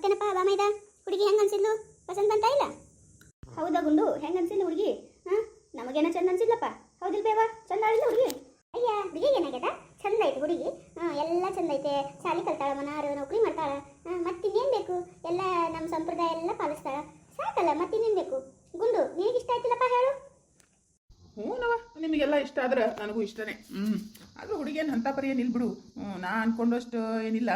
ಮತ್ತೇನಪ್ಪ ಬಾಮೈದ ಹುಡುಗಿ ಹೆಂಗೆ ಅನ್ಸಿದ್ಲು? ಪಸಂದ್ ಬಂತಾ ಇಲ್ಲ? ಹೌದಾ ಗುಂಡು? ಹೆಂಗೆ ಅನ್ಸಿಲ್ಲ ಹುಡುಗಿ? ಹಾಂ? ನಮಗೇನ ಚಂದ ಅನ್ಸಿಲ್ಲಪ್ಪ ಹೌದಿಲ್ ಬೇವಾ ಚಂದ ಆಗಿಲ್ಲ ಹುಡುಗಿ? ಅಯ್ಯ ಹುಡುಗಿ ಏನಾಗ್ಯದ? ಚಂದ ಐತೆ ಹುಡುಗಿ. ಹಾಂ, ಎಲ್ಲ ಚಂದ ಐತೆ. ಶಾಲಿ ಕಲ್ತಾಳ, ಮನಾರು, ನೌಕರಿ ಮಾಡ್ತಾಳ. ಮತ್ತಿನ್ನೇನು ಬೇಕು? ಎಲ್ಲ ನಮ್ಮ ಸಂಪ್ರದಾಯ ಎಲ್ಲ ಪಾಲಿಸ್ತಾಳ. ಸಾಕಲ್ಲ, ಮತ್ತಿನ್ನೇನು ಬೇಕು? ಗುಂಡು ನಿನಗೆ ಇಷ್ಟ ಆಯ್ತಿಲ್ಲಪ್ಪ ಹೇಳು. ಹ್ಞೂನವ ನಿಮಗೆಲ್ಲ ಇಷ್ಟ ಆದ್ರೆ ನನಗೂ ಇಷ್ಟನೇ. ಹ್ಞೂ ಅದು ಹುಡುಗಿಯನ್ನು ಹಂತ ಪರಿ ಏನಿಲ್ಲ ಬಿಡು ಹ್ಞೂ ನಾ ಅನ್ಕೊಂಡಷ್ಟು ಏನಿಲ್ಲ.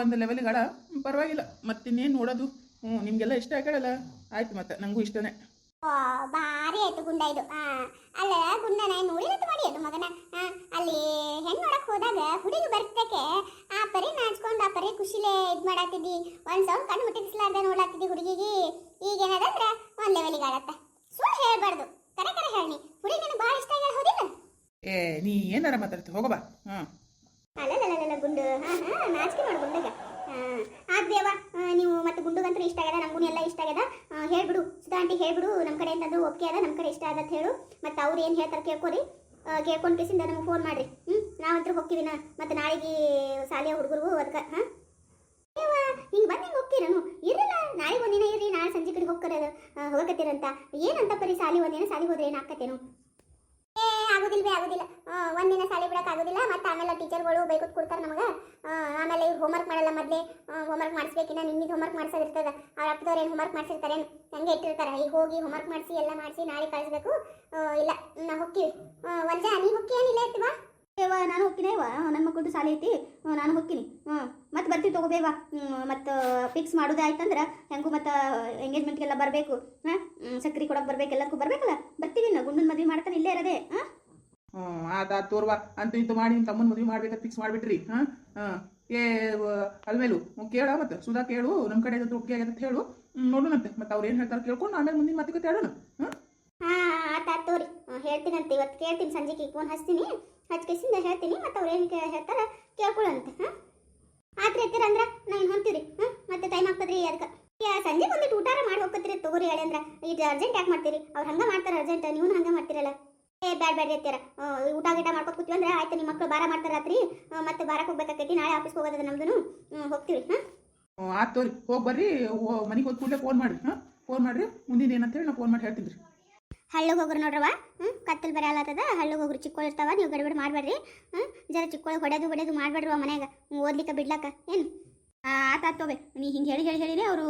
ಒಂದು ಲೆವೆಲ್ಗಳ ಪರವಾಗಿಲ್ಲ. ಮತ್ತಿನ್ನೇನು ನೋಡೋದು? ಹ್ಞೂ ನಿಮಗೆಲ್ಲ ಇಷ್ಟ ಆಗಲ್ಲ ಆಯ್ತು ಮತ್ತೆ ನನಗೂ ಇಷ್ಟನೇ. ಭಾರಿ ಆಯ್ತು ಗುಂಡ ಇದು. ಆ, ಅಲ್ಲ ಗುಂಡನ ನೋಡಿರತ್ತು ಮಾಡಿ ಅದು ಮಗನ. ಅಲ್ಲಿ ಹೆಣ್ಣು ನೋಡಕ್ ಹೋದಾಗ ಹುಡುಗಿ ಬರ್ತಕ್ಕೆ ಆ ಪರಿ ನಾಚ್ಕೊಂಡು ಆ ಪರಿ ಖುಷಿಲೇ ಇದ್ ಮಾಡಾತಿದ್ದಿ. ಒಂದ್ ಸೌಂಡ್ ಕಣ್ಣು ಮುಟ್ಟಿಸ್ಲಾರ್ದೆ ನೋಡ್ಲಾತಿದ್ದಿ ಹುಡುಗಿಗೆ. ಈಗ ಏನದಂದ್ರ ಒಂದ್ ಲೆವೆಲಿಗೆ ಆಗತ್ತ ಸುಳ್ಳು ಹೇಳ್ಬಾರ್ದು. ಕರೆ ಕರೆ ಹೇಳಿ. ಹುಡುಗಿ ನನಗೆ ಭಾಳ ಇಷ್ಟ ಆಗ್ಯಾಳ ಹೌದಿಲ್ಲ? ಏ ನೀ ಏನಾರ ಮಾತಾಡ್ತಿ? ಹೋಗಬಾ ಹ್ಞೂ. ಗುಂಡು, ಹಾ ಹಾ, ನಾಚಿಕೆ ನೋಡು ಗುಂಡಗ. ಆದ್ಯವ ನೀವು ಮತ್ತೆ ಗುಂಡುಗಂತೂ ಇಷ್ಟ ಆಗ್ಯದ ನಮಗೂ ಎಲ್ಲ ಇಷ್ಟ ಆಗ್ಯದ ಹೇಳ್ಬಿಡು, ಸುಧಾ ಆಂಟಿ ಹೇಳ್ಬಿಡು ನಮ್ಮ ಕಡೆಯಿಂದ ಅದು ಒಪ್ಪಿಗೆ ಅದ ನಮ್ಮ ಕಡೆ ಇಷ್ಟ ಅದ ಅಂತ ಹೇಳು. ಮತ್ತೆ ಅವ್ರು ಏನು ಹೇಳ್ತಾರೆ ಕೇಳ್ಕೊರಿ. ಕೇಳ್ಕೊಂಡು ಕೇಸಿಂದ ನಮಗೆ ಫೋನ್ ಮಾಡ್ರಿ. ಹ್ಞೂ ನಾವಂತೂ ಹೋಗ್ತೀವಿ ನಾ. ಮತ್ತೆ ನಾಳೆಗೆ ಶಾಲೆಯ ಹುಡುಗರು ಅದಕ್ಕೆ ಹಾಂ? ಹಿಂಗೆ ಬಂದು ಹಿಂಗೆ ಹೋಗ್ತೀರನು ಇರಲ್ಲ ನಾಳೆ ಒಂದಿನ ಇರ್ರಿ, ನಾಳೆ ಸಂಜೆ ಕಡೆ ಹೋಗ್ಕರ ಹೋಗಕತ್ತೀರಂತ. ಏನಂತ ಪರಿ ಸಾಲಿ ಒಂದಿನ ಸಾಲಿ ಹೋದ್ರೆ ಏನು ಆಕತ್ತೇನು ಏ ಆಗೋದಿಲ್ಲ. ಬೇ ಆಗೋದಿಲ್ಲ ಒಂದಿನ ಶಾಲೆ ಬಿಡಕ್ಕೆ ಆಗೋದಿಲ್ಲ ಮತ್ತೆ ಆಮೇಲೆ ಟೀಚರ್ಗಳು ಬೈಕೊತ್ ಕೊಡ್ತಾರೆ ನಮಗೆ. ಆಮೇಲೆ ಇವ್ರು ಹೋಮ್ವರ್ಕ್ ಮಾಡಲ್ಲ ಮೊದಲೇ. ಹೋಮ್ವರ್ಕ್ ಮಾಡಿಸ್ಬೇಕಿನ್ನ ವರ್ಕ್ ಹೋಮ್ವರ್ಕ್ ಮಾಡಿಸೋದಿರ್ತದೆ. ಅವ್ರ ಅಪ್ಪದವ್ರು ಏನು ಹೋಮ್ವರ್ಕ್ ಮಾಡ್ಸಿರ್ತಾರೆ ಹಂಗೆ ಇಟ್ಟಿರ್ತಾರೆ. ಈಗ ಹೋಗಿ ಹೋಮ್ವರ್ಕ್ ಮಾಡಿಸಿ ಎಲ್ಲ ಮಾಡಿಸಿ ನಾಳೆ ಕಳಿಸ್ಬೇಕು. ಇಲ್ಲ ನಾ ಆ, ಒಂದ ನೀ ಹೋಗಿ ಏನಿಲ್ಲ ಇರ್ತೀವಾ? ಇವ ನಾನು ಹೋಗ್ತೀನಿ ಇವ ನನ್ನ ಮಕ್ಕಳದು ಶಾಲೆ ಐತಿ. ನಾನು ಹೋಗ್ತೀನಿ ಹ್ಞೂ ಮತ್ತೆ ಬರ್ತೀವಿ ತಗೋಬೇವ ಮತ್ತು ಫಿಕ್ಸ್ ಮಾಡೋದೇ ಆಯ್ತಂದ್ರೆ ಹೆಂಗೂ ಮತ್ತು ಎಂಗೇಜ್ಮೆಂಟ್ಗೆಲ್ಲ ಬರಬೇಕು. ಹಾಂ ಸಕ್ರೆ ಕೊಡೋಕೆ ಬರ್ಬೇಕು ಎಲ್ಲದಕ್ಕೂ ಬರಬೇಕಲ್ಲ? ಬರ್ತೀವಿ ನಾವು ಗುಂಡನ ಮದುವೆ ಮಾಡ್ತಾನೆ ಇಲ್ಲೇ ಇರೋದೇ. ಹಾಂ? ಆತ ತೋರ್ವ ಅಂತೂ ಇಂತೂ ಮಾಡಿ ನಿಮ್ಮ ತಮ್ಮನ ಮದುವೆ ಮಾಡ್ಬೇಕಂತ ಫಿಕ್ಸ್ ಮಾಡಿಬಿಟ್ರಿ, ಹಾಂ? ಹಾಂ. ಏ ಅಲ್ಮೇಲು ಕೇಳ ಮತ್ತೆ, ಸುಧಾ ಕೇಳು ನಮ್ಮ ಕಡೆ ಒಪ್ಪಿಗೆ ಆಗ್ಯದ ಅಂತ ಹೇಳು ನೋಡು ನೋಡೋಣಂತೆ, ಮತ್ತೆ ಅವ್ರು ಏನು ಹೇಳ್ತಾರೆ ಕೇಳ್ಕೊಂಡು ಆಮೇಲೆ ಮುಂದಿನ ಮಾತುಕತೆ ಹೇಳೋಣ, ಹಾಂ? ತೋರಿ ಹೇಳ್ತೀನಂತೆ, ಇವತ್ತು ಕೇಳ್ತೀನಿ, ಸಂಜೆಗೆ ಫೋನ್ ಹಚ್ತೀನಿ, ಹಚ್ಕೇಸಿಂದ ಹೇಳ್ತೀನಿ, ಮತ್ತು ಅವ್ರು ಏನು ಹೇಳ್ತಾರೆ ಕೇಳ್ಕೊಳ್ಳಂತೆ ಹಾಂ? ಆತ್ರಿ ಎತ್ತೀರ ಅಂದ್ರೆ ನಾನು ಹೊಂತೀರಿ ಹಾಂ? ಮತ್ತೆ ಟೈಮ್ ಆಗ್ತದ್ರಿ ಅದಕ್ಕೆ ಸಂಜೆ ಬಂದಿಟ್ಟು ಊಟಾರ ಮಾಡಿ ಹೋಗ್ತೀರಿ ತಗೋರಿ ಹೇಳಿ ಅಂದ್ರೆ, ಇದು ಅರ್ಜೆಂಟ್ ಯಾಕೆ ಮಾಡ್ತೀರಿ? ಅವ್ರು ಹಂಗೆ ಮಾಡ್ತಾರೆ ಅರ್ಜೆಂಟ್ ನೀವು ಹಂಗೆ ಮಾಡ್ತೀರಲ್ಲ. ಏ ಬ್ಯಾಡ ಬ್ಯಾಡ ಎತ್ತೀರ ಊಟ ಗೀಟ ಮಾಡ್ಕೊತ ಕೂತೀವಿ ಅಂದ್ರೆ ಆಯ್ತು ನಿಮ್ಮ ಮಕ್ಕಳು ಬಾರ ಮಾಡ್ತಾರೆ ರಾತ್ರಿ. ಮತ್ತೆ ಬಾರಕ್ಕೆ ಹೋಗ್ಬೇಕಾಕೈತಿ ನಾಳೆ ಆಫೀಸ್ ಹೋಗೋದ ನಮ್ದು ಹೋಗ್ತೀವಿ ಹಾಂ? ಆಯ್ತು ತೋರಿ ಹೋಗಿ ಬರ್ರಿ ಮನೆಗೆ ಹೋದ ಕೂಡಲೇ ಫೋನ್ ಮಾಡಿರಿ ಹಾಂ? ಫೋನ್ ಮಾಡ್ರಿ ಮುಂದಿನ ಏನಂತ ಹೇಳಿ ನಾನು ಫೋನ್ ಮಾಡಿ ಹೇಳ್ತೀನಿ ರೀ. ಹಳ್ಳಗೆ ಹೋಗ್ರಿ ನೋಡ್ರವ ಹ್ಞೂ ಕತ್ತಲ್ ಬರ ಆಲತ್ತದ ಹಳ್ಳಗೆ ಹೋಗ್ರಿ ಚಿಕ್ಕೋಳು ಇರ್ತಾವ ನೀವು ಗಡಿಬಿಡಿ ಮಾಡಬೇಡ್ರಿ ಹ್ಞೂ ಜರ ಚಿಕ್ಕೋಳು ಹೊಡೆದು ಹೊಡೆದು ಮಾಡಬೇಡ್ರಿ ಮನೆಯಾಗ ಓದ್ಲಿಕ್ಕೆ ಬಿಡ್ಲಕ್ಕ ಏನು? ಆತ ತೋಬೆ ನೀ ಹಿಂಗೆ ಹೇಳಿ ಹೇಳಿ ಹೇಳಿರಿ ಅವರು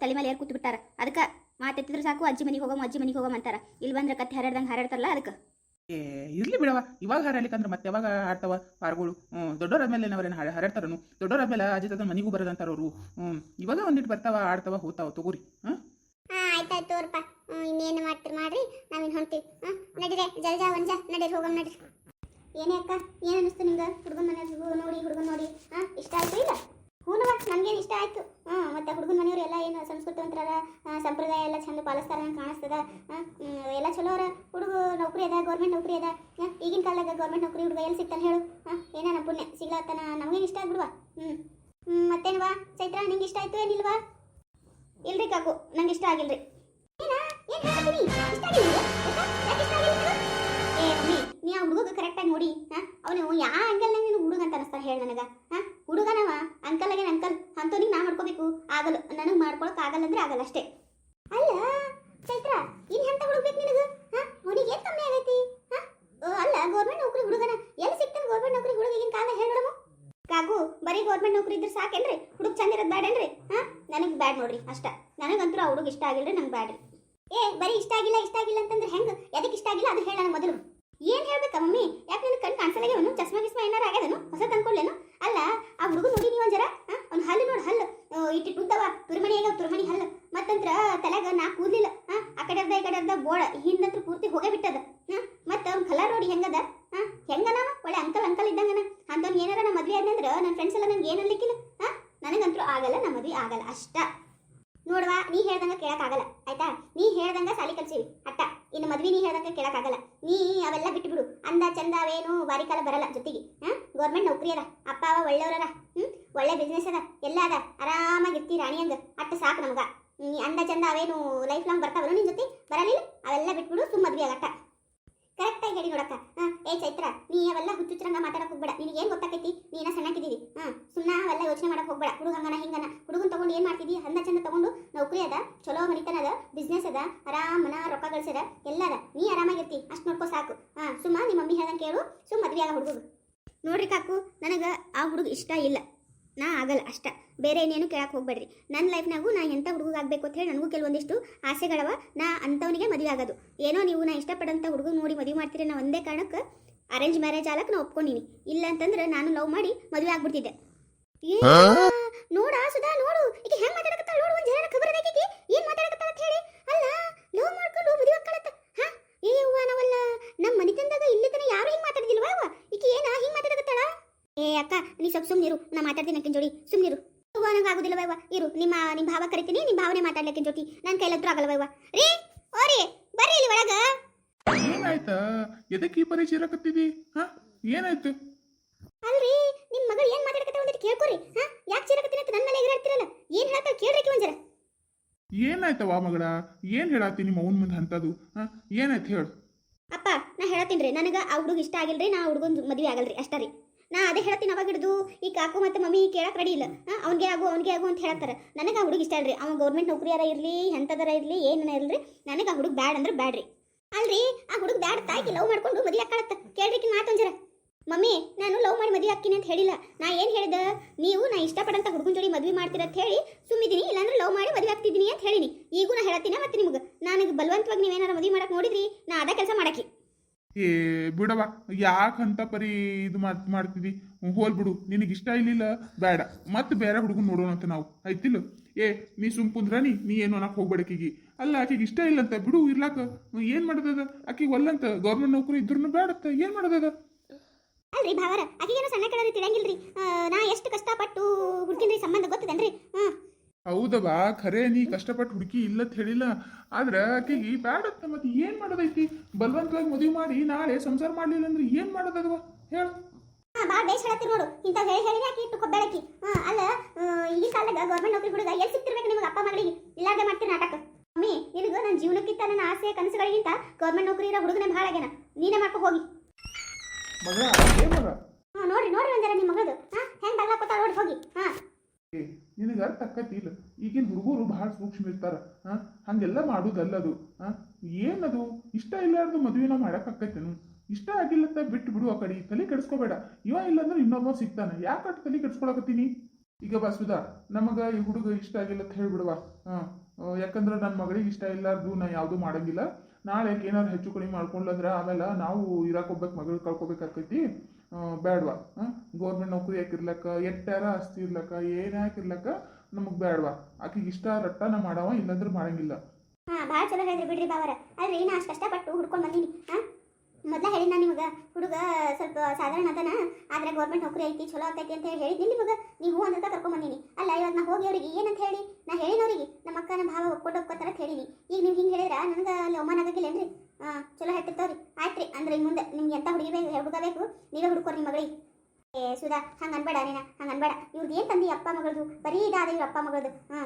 ತಲೆ ಮೇಲೆ ಏರ್ ಕೂತ್ಬಿಟ್ಟಾರ ಅದಕ್ಕೆ ಮಾತೆತ್ತಿದ್ರೆ ಸಾಕು ಅಜ್ಜಿ ಮನೆಗೆ ಹೋಗಮ್ಮ ಅಜ್ಜಿ ಮನೆಗೆ ಹೋಗಮ್ಮ ಅಂತಾರ. ಇಲ್ಲಿ ಬಂದ್ರೆ ಕತ್ತೆ ಹರಡ್ದಂಗೆ ಹರಡ್ತಾರಲ್ಲ ಅದಕ್ಕೆ? ಏ ಇರ್ಲಿ ಬಿಡವ ಇವಾಗ ಹಾರಾಡ್ಲಿಕ್ಕಂದ್ರೆ ಮತ್ತೆ ಯಾವಾಗ ಆಡ್ತಾವ ಪಾರ್ಗಳು. ಹ್ಞೂ ಮೇಲೆ ಅವ್ರೇನು ಹಾಡ ಹಾರಾಡ್ತಾರನು? ಮೇಲೆ ಅಜ್ಜಿ ತದ ಮನೆಗೂ ಬರೋದಂತಾರ ಅವರು. ಹ್ಞೂ ಇವಾಗ ಒಂದಿಟ್ಟು ಬರ್ತಾವ ಆಡ್ತಾವ ಹೋಗ್ತಾವ ತಗೋರಿ. ಹಾಂ? ಹಾಂ ಆಯ್ತಾಯ್ತು ತೋರಪ್ಪ. ಇನ್ನೇನು ಮಾಡ್ತೀರಿ ಮಾಡ್ರಿ ನಾವಿನ್ ಹೊಂತೀವಿ ಹಾಂ? ನಡೀರೆ ಜಲ್ಜ ಒಂಜ ನಡೀರಿ ಹೋಗಮ್ಮ ನಡೀರಿ. ಏನೇ ಅಕ್ಕ ಏನು ಅನ್ನಿಸ್ತು ಹುಡುಗ ಹುಡುಗನ ಮನೆ ನೋಡಿ ಹುಡುಗನ ನೋಡಿ. ಹಾಂ ಇಷ್ಟ ಆಯ್ತು ಇಲ್ಲ? ಹೂನವ ನನಗೇನು ಇಷ್ಟ ಆಯ್ತು. ಹಾಂ ಮತ್ತೆ ಹುಡುಗನ ಮನೆಯವ್ರು ಎಲ್ಲ ಏನು ಸಂಸ್ಕೃತವಂತರದ ಸಂಪ್ರದಾಯ ಎಲ್ಲ ಚಂದ ಪಾಲಿಸ್ತಾರ ಅಂತ ಕಾಣಿಸ್ತದ. ಎಲ್ಲ ಚಲೋ ಅವರ. ಹುಡುಗ ನೌಕರಿ ಅದ ಗೌರ್ಮೆಂಟ್ ನೌಕರಿ ಅದ. ಈಗಿನ ಕಾಲದಾಗ ಗೌರ್ಮೆಂಟ್ ನೌಕರಿ ಹುಡುಗ ಎಲ್ಲಿ ಸಿಗ್ತಾನೆ ಹೇಳು. ಹಾಂ ಏನ ಪುಣ್ಯ, ಸಿಗ್ಲಾತನ, ನಮಗೇನು ಇಷ್ಟ ಆಗ್ಬಿಡುವ. ಹ್ಞೂ, ಮತ್ತೇನವಾ? ಚೈತ್ರ, ನಿಂಗೆ ಇಷ್ಟ ಆಯಿತು ಏನಿಲ್ವಾ? ಇಲ್ರಿ ಕಾಕು, ನಂಗೆ ಇಷ್ಟ ಆಗಿಲ್ರಿ. ಆಗಲ್ಲ ಅಂದ್ರೆ ಆಗಲ್ಲ ಅಷ್ಟೇ. ಅಲ್ಲ ಚೈತ್ರ, ಇನ್ ಹೆಂತ ಹುಡುಗ ನಿನಗ? ಹಾ? ಅವನಿಗೆ ಏನ್ ಕಮ್ಮಿ ಆಗೈತಿ? ಹಾ? ಅಲ್ಲ ಗೌರ್ಮೆಂಟ್ ನೌಕರಿ ಹುಡುಗನ. ಎಲ್ಲಿ ಸಿಗ್ತಾನೆ ಗೌರ್ಮೆಂಟ್ ನೌಕರಿ ಹುಡುಗ ಈಗಿನ ಕಾಲ ಹೇಳೋಣ ಕಾಗು ಬರೀ ಗೌರ್ಮೆಂಟ್ ನೌಕರಿ ಇದ್ರೆ ಸಾಕೇನ್ರಿ ಹುಡುಗ ಚಂದ ಇರೋದು ಬ್ಯಾಡೇನ್ರಿ ಹಾ? ನನಗೆ ಬ್ಯಾಡ್ ನೋಡ್ರಿ, ಅಷ್ಟ. ನನಗಂತೂ ಆ ಹುಡುಗ ಇಷ್ಟ ಆಗಿಲ್ರಿ, ನಂಗೆ ಬ್ಯಾಡ್ರಿ. ಏ, ಬರೀ ಇಷ್ಟ ಆಗಿಲ್ಲ ಇಷ್ಟ ಆಗಿಲ್ಲ ಅಂತಂದ್ರೆ ಹೆಂಗ್? ಎದಕ್ಕೆ ಇಷ್ಟ ಆಗಿಲ್ಲ, ಅದು ಹೇಳ ನನಗೆ ಮೊದಲು. ಏನ್ ಹೇಳ್ಬೇಕಾ ಮಮ್ಮಿ? ಯಾಕೆ ನಿನ್ ಕಣ್ ಕಾಣಿಸಲಾಗ್ಯವನು ಚಸ್ಮಾ ಗಿಸ್ಮಾ ಏನಾರ ಆಗ್ಯದನು? ಹೊಸ ತಂದ್ಕೊಳ್ಳೇನು ಅಲ್ಲ, ಆ ಹುಡುಗ ನೋಡಿ ನೀವು ನೋಡು ಹಲ್ಲು ಕುಂತವ. ತುರ್ಮಣಿ ತುರುಮಣಿ ತುರ್ಮಣಿ ಹಲ್ಲ. ಮತ್ತಂತ್ರ ತಲೆಗ ನಾ ಕೂದಲಿಲ್ಲ. ಹಾ? ಆ ಕಡೆ ಅರ್ಧ ಈ ಕಡೆ ಅರ್ಧ ಬೋಳ. ಹಿಂದಂತ್ರ ಪೂರ್ತಿ ಹೋಗೇ ಬಿಟ್ಟದ. ಹಾ? ಮತ್ತೆ ಅವ್ನ ಕಲರ್ ನೋಡಿ ಹೆಂಗದ? ಹಾ? ಹೆಂಗನ ಒಳ್ಳೆ ಅಂಕಲ್ ಅಂಕಲ್ ಇದ್ದಂಗನ. ಅಂತವ್ನ ಏನಾರ ನಾ ಮದ್ವೆ ಆದ್ನಂದ್ರ ನನ್ನ ಫ್ರೆಂಡ್ಸ್ ಎಲ್ಲ ನಂಗೆ ಏನಲ್ಲಿಕ್ಕಿಲ್ಲ ಹಾ? ನನಗಂತೂ ಆಗಲ್ಲ ನಮ್ಮ ಮದ್ವೆ ಆಗಲ್ಲ, ಅಷ್ಟ. ನೋಡ್ವಾ, ನೀ ಹೇಳ್ದಂಗ ಕೇಳಕ್ಕಾಗಲ್ಲ ಆಯ್ತಾ? ನೀ ಹೇಳ್ದಂಗ ಸಾಲಿ ಕಲ್ಸಿವಿ. ಅಟ್ಟ. ಇನ್ನು ಮದ್ವೆ ನೀ ಹೇಳ್ದಂಗ ಕೇಳಕ್ಕಾಗಲ್ಲ ನೀ ಅವೆಲ್ಲ ಬಿಟ್ಟು ಬಿಡು ಅಂದ ಚಂದ ಅವೇನು ಬಾರಿ ಕಾಲ ಬರಲ್ಲ ಜೊತೆಗೆ. ಹಾ? ಗೌರ್ಮೆಂಟ್ ನೌಕರಿ ಅದ. ಅಪ್ಪ, ಅವ ಒಳ್ಳೆಯವ್ರರ ಹ್ಮ್ ಒಳ್ಳೆ ಬಿಸ್ನೆಸ್ ಅದ, ಎಲ್ಲ ಅದ. ಆರಾಮಾಗಿರ್ತಿ ರಾಣಿಯಂಗ ಅಟ್ಟ ಸಾಕು ನಮಗ. ನೀ ಅಂದ ಚಂದ ಅವೇನು ಲೈಫ್ ಲಾಂಗ್ ಬರ್ತಾವನು ನಿನ್ ಜೊತೆ? ಬರಲಿಲ್ಲ? ಅವೆಲ್ಲ ಬಿಟ್ಬಿಡು ಸುಮ್ಮ ಮದ್ವೆ ಆಗಟ್ಟ. ಕರೆಕ್ಟಾಗಿ ಹೇಳಿ ನೋಡಕ್ಕ. ಹಾ, ಏ ಚೈತ್ರ, ನೀ ಅವೆಲ್ಲ ಹುಚ್ಚುಚ್ಚರಂಗ ಮಾತಾಡಕ್ ಹೋಗ್ಬೇಡ. ನಿನಗೆ ಏನ್ ಗೊತ್ತಾಕೈತಿ? ನೀನ ಸಣ್ಣಕ್ಕಿದ್ದೀವಿ ಹಾ ಸುಮ್ಮನೆ ಅವೆಲ್ಲ ಯೋಚನೆ ಮಾಡಕ್ ಹೋಗ್ಬೇಡ. ಹುಡುಗ ಹಂಗನ. ಹುಡುಗನ್ ತಗೊಂಡು ಏನ್ ಮಾಡ್ತಿದ್ದಿ ಅಂದ ಚಂದ ತಗೊಂಡು ನೌಕರಿ ಅದ, ಚಲೋ ಮನಿತನ ಅದ ಬಿಸ್ನೆಸ್ ಅದ ಆರಾಮನ ರೊಕ್ಕ ಗಳಿಸದ, ಎಲ್ಲ ಅದ. ನೀ ಆರಾಮಾಗಿರ್ತಿ ಅಷ್ಟು ನೋಡ್ಕೋ ಸಾಕು. ಹಾ, ಸುಮ್ಮ ನಿಮ್ಮ ಮಮ್ಮಿ ಹೇಳ್ದಂಗೆ ಕೇಳು. ಸುಮ್ಮ ಮದ್ವೆ ಆಗ ಹುಡುಗ ನೋಡ್ರಿ ಕಾಕು, ನನಗೆ ಆ ಹುಡುಗ ಇಷ್ಟ ಇಲ್ಲ. ನಾ ಆಗಲ್ಲ ಅಷ್ಟ. ಬೇರೆ ಏನೇನು ಕೇಳಕ್ಕೆ ಹೋಗ್ಬೇಡ್ರಿ. ನನ್ನ ಲೈಫ್ನಾಗೂ ನಾ ಎಂಥ ಹುಡುಗಾಗಬೇಕು ಅಂತ ಹೇಳಿ ನನಗೂ ಕೆಲವೊಂದಿಷ್ಟು ಆಸೆಗಳವ. ನಾ ಅಂಥವನಿಗೆ ಮದುವೆ ಆಗೋದು. ಏನೋ ನೀವು ನಾ ಇಷ್ಟಪಡೋಂಥ ಹುಡುಗ ನೋಡಿ ಮದುವೆ ಮಾಡ್ತೀರಿ ನಾ ಒಂದೇ ಕಾರಣಕ್ಕೆ ಅರೇಂಜ್ ಮ್ಯಾರೇಜ್ ಆಲಕ್ಕೆ ನಾ ಒಪ್ಕೊಂಡಿನಿ. ಇಲ್ಲ ಅಂತಂದ್ರೆ ನಾನು ಲವ್ ಮಾಡಿ ಮದುವೆ ಆಗ್ಬಿಡ್ತಿದ್ದೆ. ನೋಡ ಸುಧಾ ನೋಡು. ಈಗ ಹೆಂಗ್ ಮಾತಾಡಕತ್ತಾಳ ನೋಡು ಒಂದ್ ಜನ ಖಬರ್ ಅದಕ್ಕೆ ಏನ್ ಮಾತಾಡಕತ್ತಾಳ ಅಂತ ಹೇಳಿ ಅಲ್ಲ ಲವ್ ಮಾಡ್ಕೊಂಡು ಮದುವೆ ಆಕ್ಕಳತ್ತ ಹಾ ಏ ಅವ್ವ ನಾವಲ್ಲ ನಮ್ಮ ಮನಿತನದಾಗ ಇಲ್ಲಿ ತನ ಯಾರು ಹಿಂಗ್ ಮಾತಾಡಿದಿಲ್ವಾ ಅವ್ವ ಈಕಿ ಏನ ಹಿಂಗ್ ಮಾತಾಡಕತ್ತಾಳ ಏ ಅಕ್ಕ ನೀ ಸ್ವಲ್ಪ ಸುಮ್ಮನಿರು ನಾ ಮಾತಾಡ್ತೀನಿ ಅಕ್ಕಿನ ಜೋಡಿ. ಸುಮ್ಮನಿರು ನಂಗೆ ಆಗುದಿಲ್ಲ ವೈವ ಇರು ನಿಮ್ಮ ನಿಮ್ಮ ಭಾವ ಕರಿತೀನಿ ನಿಮ್ಮ ಭಾವನೆ ಮಾತಾಡ್ಲಿಕ್ಕೆ ಜೊತೆ ನನ್ನ ಕೈಲಂತೂ ಆಗಲ್ಲ ವೈವ ರೀ ಓರಿ ಬರ್ರಿ ಇಲ್ಲಿ ಒಳಗ. ಏನಾಯ್ತಾ? ಎದಕ್ಕೆ ಈ ಪರೀಕ್ಷೆ ಇರಕತ್ತಿದಿ ಹಾ? ಏನಾಯ್ತು? ಅಲ್ರಿ ನಿಮ್ಮ ಮಗಳು ಏನ್ ಮಾತಾಡ್ಕತ್ತಾ ಅಂತ ಕೇಳ್ಕೊರಿ. ಹಾ? ಯಾಕೆ ಚೀರಕತ್ತೀನಿ ಅಂತ ನನ್ನ ಮೇಲೆ ಎಗರಾಡ್ತಿರಲ್ಲ ಏನ್ ಹೇಳ್ತಾ ಕೇಳ್ರಿ ಒಂಜರ ಏನಾಯ್ತವ ಮಗಳ? ಏನ್ ಹೇಳಾತಿ ನಿಮ್ಮ ಅವನ ಮುಂದೆ ಅಂತದು ಹಾ? ಏನಾಯ್ತು ಹೇಳು. ಅಪ್ಪ ನಾ ರೀ. ನನಗೆ ಆ ಹುಡುಗ ಇಷ್ಟ ಆಗಿಲ್ರಿ ನಾ ಹುಡುಗನ್ ಮದುವೆ ಆಗಲ್ರಿ. ಅಷ್ಟೇ ರೀ. ನಾ ಅದೇ ಹೇಳ್ತೀನಿ ಅವಾಗ ಹಿಡಿದು, ಈ ಕಾಕು ಮತ್ತೆ ಮಮ್ಮಿ ಕೇಳಕ್ಕೆ ರೆಡಿ ಇಲ್ಲ. ಅವ್ನಿಗೆ ಆಗು ಅವ್ನಿಗೆ ಆಗು ಅಂತ ಹೇಳ್ತಾರೆ. ನನಗೆ ಆ ಹುಡುಗ ಇಷ್ಟ ಅಲ್ರಿ ಅವ್ನು ಗೌರ್ಮೆಂಟ್ ನೌಕರಿಯಾರ ಇರಲಿ, ಎಂಥದರ ಇರಲಿ, ಏನನ ಇರಲಿ ನನಗೆ ಆ ಹುಡುಗ ಬ್ಯಾಡ್ ಅಂದ್ರೆ ಬ್ಯಾಡ್ರಿ. ಅಲ್ರಿ, ಆ ಹುಡುಗ ಬ್ಯಾಡ್ ತಾಯಿಗೆ ಲವ್ ಮಾಡ್ಕೊಂಡು ಮದುವೆ ಕಿ ಕೇಳ್ರಿಕಿ ಮಾತೊಂಜರ ಮಮ್ಮಿ, ನಾನು ಲವ್ ಮಾಡಿ ಮದುವೆ ಹಾಕಿನಿ ಅಂತ ಹೇಳಿಲ್ಲ. ನಾ ಏನು ಹೇಳಿದೆ? ನೀವು ನಾ ಇಷ್ಟಪಡಂತ ಹುಡುಗನ ಜೋಡಿ ಮದುವೆ ಮಾಡ್ತೀರ ಅಂತ ಹೇಳಿ ಸುಮ್ಮಿದ್ದೀನಿ ಇಲ್ಲಾಂದ್ರೆ ಲವ್ ಮಾಡಿ ಮದುವೆ ಹಾಕ್ತಿದ್ದೀನಿ ಅಂತ ಹೇಳಿನಿ. ಈಗೂ ನಾ ಹೇಳತ್ತೀನಿ ಮತ್ತೆ ನಿಮ್ಗೆ? ನನಗೆ ಬಲವಂತವಾಗಿ ನೀವೇನಾರ ಮದುವೆ ಮಾಡಕ್ಕೆ ನೋಡಿದ್ರಿ? ನಾ ಅದ ಕೆಲಸ ಮಾಡಾಕಿ. ಏ ಬಿಡವ ಯಾಕಂತ ಪರಿ ಇದು ಮಾಡ್, ಮಾಡ್ತಿದಿ? ಹೋಲ್ ಬಿಡು. ನಿನಗೆ ಇಷ್ಟ ಇಲ್ಲಿಲ್ಲ? ಬೇಡ. ಮತ್ತೆ ಬೇರೆ ಹುಡುಗನ್ ನೋಡೋಣ ಅಂತ ನಾವು. ಆಯ್ತಿಲ್ಲ? ಏ, ನೀ ಸುಮ್ ನೀ ನೀ ಏನು ಅನ್ನಕ್ಕೆ ಹೋಗ್ಬೇಡಕ್ಕಿಗಿ ಅಲ್ಲ, ಆಕಿಗೆ ಇಷ್ಟ ಇಲ್ಲ ಅಂತ ಬಿಡು, ಇರ್ಲಾಕ. ಏನ್ ಮಾಡೋದದ? ಆಕಿಗೆ ಒಲ್ಲಂತ ಗೌರ್ಮೆಂಟ್ ನೌಕರಿ ಇದ್ರೂ ಬೇಡತ್ತ ಏನ್ ಮಾಡೋದದ? ಅಲ್ರಿ ಭಾವರ, ಆಕಿಗೇನು ಸಣ್ಣ ಕಡೆ ನಾ ಎಷ್ಟು ಕಷ್ಟಪಟ್ಟು ಹುಡುಗಿನ್ರಿ ಸಂಬಂಧ ಗೊತ್ತದನ್ರಿ? ಹ್ಮ್. ಹೌದವ ಖರೆ ನೀ ಕಷ್ಟಪಟ್ಟು ಹುಡುಕಿ ಇಲ್ಲತ್ ಹೇಳಿಲ್ಲ. ಆದ್ರೆ ಆಕೆಗೆ ಬ್ಯಾಡತ್ತ ಮತ್ತೆ ಏನ್ ಮಾಡೋದೈತಿ? ಬಲವಂತವಾಗಿ ಮದುವೆ ಮಾಡಿ ನಾಳೆ ಸಂಸಾರ ಮಾಡ್ಲಿಲ್ಲ ಅಂದ್ರೆ ಏನ್ ಮಾಡೋದದವ ಹೇಳು. ಹಾ ಬಾ ಬೇಷ್ ಹೇಳತ್ತೀರಿ ನೋಡು. ಇಂಥ ಹೇಳಿ ಹೇಳಿ ಯಾಕೆ ಇಟ್ಟು ಕೊಬ್ಬೆಳಕಿ? ಅಲ್ಲ ಈ ಕಾಲದಾಗ ಗೌರ್ಮೆಂಟ್ ನೌಕರಿ ಹುಡುಗ ಎಲ್ಲಿ ಸಿಕ್ತಿರ್ಬೇಕು ನಿಮಗೆ ಅಪ್ಪ ಮಗಳಿಗೆ? ಇಲ್ಲಾರ್ದೆ ಮಾಡ್ತೀರಿ ನಾಟಕ. ಮಮ್ಮಿ ನಿನಗೆ ನನ್ನ ಜೀವನಕ್ಕಿಂತ ನನ್ನ ಆಸೆ ಕನಸುಗಳಿಗಿಂತ ಗೌರ್ಮೆಂಟ್ ನೌಕರಿ ಇರೋ ಹುಡುಗನೇ ಭಾಳ ಆಗ್ಯಾನ. ನೀನೇ ಮಾಡ್ಕೊ ಹೋಗಿ. ಮಗಳ ಏ ಮಗ ಹಾ ನೋಡ್ರಿ ನೋಡ್ರಿ ಒಂದರ ನಿಮ್ಮ ಮಗಳದು ಹಾ ಹೆಂಗ್ ಬಗ್ಲಾಕೋತಾಳ ನೋಡಿ ಹೋಗಿ ಹಾ ಏ ಆಕತಿ ಇಲ್ಲ ಈಗಿನ ಹುಡುಗರು ಬಹಳ ಸೂಕ್ಷ್ಮ ಇರ್ತಾರ. ಹಾ ಹಂಗೆಲ್ಲ ಮಾಡುದಲ್ಲ ಅದು ಹಾ ಏನದು? ಇಷ್ಟ ಇಲ್ಲಾರ್ದು ಮದುವೆನ ಮಾಡಕ್ ಆಕೈತೇನು ಇಷ್ಟ ಅಂತ ಬಿಟ್ಟು ಬಿಡು ಆ ಕಡೆ ತಲೆ ಕೆಡಿಸ್ಕೋಬೇಡ. ಇವ ಇಲ್ಲಂದ್ರೆ ಇನ್ನೊಬ್ಬ ಸಿಗ್ತಾನ. ಯಾಕೆ ತಲೆ ಕೆಡಿಸ್ಕೊಳಕತ್ತೀನಿ? ಈಗ ಬಸುದಾ ನಮಗ ಈ ಹುಡುಗ ಇಷ್ಟ ಆಗಿಲ್ಲ ಅಂತ ಹೇಳ್ಬಿಡುವ ಹಾ ಯಾಕಂದ್ರೆ ನನ್ನ ಮಗಳಿಗೆ ಇಷ್ಟ ಇಲ್ಲಾರ್ದು, ನಾ ಯಾವುದು ಮಾಡಂಗಿಲ್ಲ. ನಾಳೆ ಏನಾದ್ರು ಹೆಚ್ಚು ಕಡಿಮೆ ಮಾಡ್ಕೊಂಡ್ಲಂದ್ರ ಆಮೇಲೆ ನಾವು ಇರಾಕ್ ಹೋಗ್ಬೇಕು, ಮಗಳು ಕಳ್ಕೊಬೇಕಾಕೈತಿ. ಬೇಡವಾ ಗೌರ್ಮೆಂಟ್ ನೌಕರಿ ಯಾಕಿರ್ಲಕ್ಕ? ಎಟ್ಟಾರ ಆಸ್ತಿ ಇರ್ಲಕ್ಕ? ಏನ್ ಯಾಕಿರ್ಲಕ್ಕ? ನಮಗ್ ಬೇಡವಾ? ಆಕಿಗೆ ಇಷ್ಟ ರಟ್ಟನ ಮಾಡವ, ಇಲ್ಲಂದ್ರೆ ಮಾಡಂಗಿಲ್ಲ. ಹಾ, ಭಾಳ ಚಲೋ ಹೇಳಿದ್ರಿ ಬಿಡ್ರಿ ಬಾವರ. ಅಲ್ರಿ ನಾ ಅಷ್ಟು ಕಷ್ಟಪಟ್ಟು ಹುಡ್ಕೊಂಡು ಬಂದೀನಿ, ಹಾ? ಮೊದ್ಲ ಹೇಳಿ ನಾನು ನಿಮಗೆ, ಹುಡುಗ ಸ್ವಲ್ಪ ಸಾಧಾರಣ ಅದನ, ಆದ್ರೆ ಗೌರ್ಮೆಂಟ್ ನೌಕರಿ ಐತಿ, ಚಲೋ ಆಗ್ತೈತಿ ಅಂತ ಹೇಳಿ ಹೇಳಿದ್ನಿ ನಿಮಗೆ. ನೀವು ಅಂತ ಕರ್ಕೊಂಡ್ ಬಂದೀನಿ. ಅಲ್ಲ, ಇವತ್ತು ನಾ ಹೋಗಿ ಅವ್ರಿಗೆ ಏನಂತ ಹೇಳಿ? ನಾ ಹೇಳಿನವ್ರಿಗೆ, ನಮ್ಮ ಅಕ್ಕನ ಭಾವ ಒಪ್ಕೊಂಡು ಒಪ್ಕೋತಾರ ಹೇಳಿನಿ. ಈಗ ನೀವು ಹಿಂಗೆ ಹೇಳಿದ್ರ ನನಗೆ ಅಲ್ಲಿ ಅವಮಾನ ಏನ್ರಿ? ಹಾ, ಚಲೋ ಹೇಳ್ತಿರ್ತಾವ್ರಿ. ಆಯ್ತು ರೀ ಅಂದ್ರೆ ಇನ್ನು ಮುಂದೆ ನಿಮ್ಗೆ ಎಂತ ಹುಡುಗಿ ಬೇಕು, ಹುಡುಗ ಬೇಕು, ನೀವೇ ಹುಡ್ಕೋರಿ ನಿಮ್ಮ ಮಗಳಿಗೆ ಏ ಸುಧಾ ಹಂಗೆ ಅನ್ಬೇಡ ನೀನ ಹಂಗೆ ಅನ್ಬೇಡ. ಇವ್ರದ್ದು ಏನು ತಂದಿ ಅಪ್ಪ ಮಗಳದು? ಬರೀ ಇದಾದ ಇವ್ರ ಅಪ್ಪ ಮಗಳದು. ಹಾಂ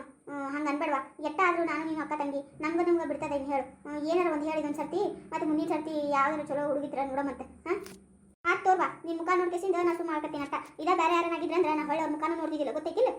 ಹಂಗೆ ಅನ್ಬೇಡವಾ. ಎಟ್ಟಾದ್ರೂ ನಾನು ನೀನು ಅಕ್ಕ ತಂಗಿ. ನಮ್ಗೆ ನಿಮ್ಗೆ ಬಿಡ್ತದೆ ಹಿಂಗೆ ಹೇಳು. ಹ್ಮ್, ಏನಾರ ಒಂದು ಹೇಳಿದ ಒಂದು ಸರ್ತಿ. ಮತ್ತೆ ಮುಂದಿನ ಸರ್ತಿ ಯಾವ್ದಾರು ಚಲೋ ಹುಡುಗಿದ್ರ ನೋಡಮಂತೆ ಹಾಂ? ಆತ್ ತೋರ್ವಾ. ನಿನ್ನ ಮುಖ ನೋಡ್ಕೇಸಿಂದ ನಾ ಸುಮ್ಮ ಮಾಡ್ಕತ್ತೀನಿ ಅಟ್ಟ ಇದ ಬೇರೆ ಯಾರನ್ನಾಗಿದ್ರೆ ಅಂದ್ರೆ ನಾ ಹೊಳ್ಳಿ ಅವ್ರ ಮುಖಾನು ನೋಡ್ತಿದ್ದಿಲ್ಲ. ಗೊತ್ತೈತಿಲ್ಲ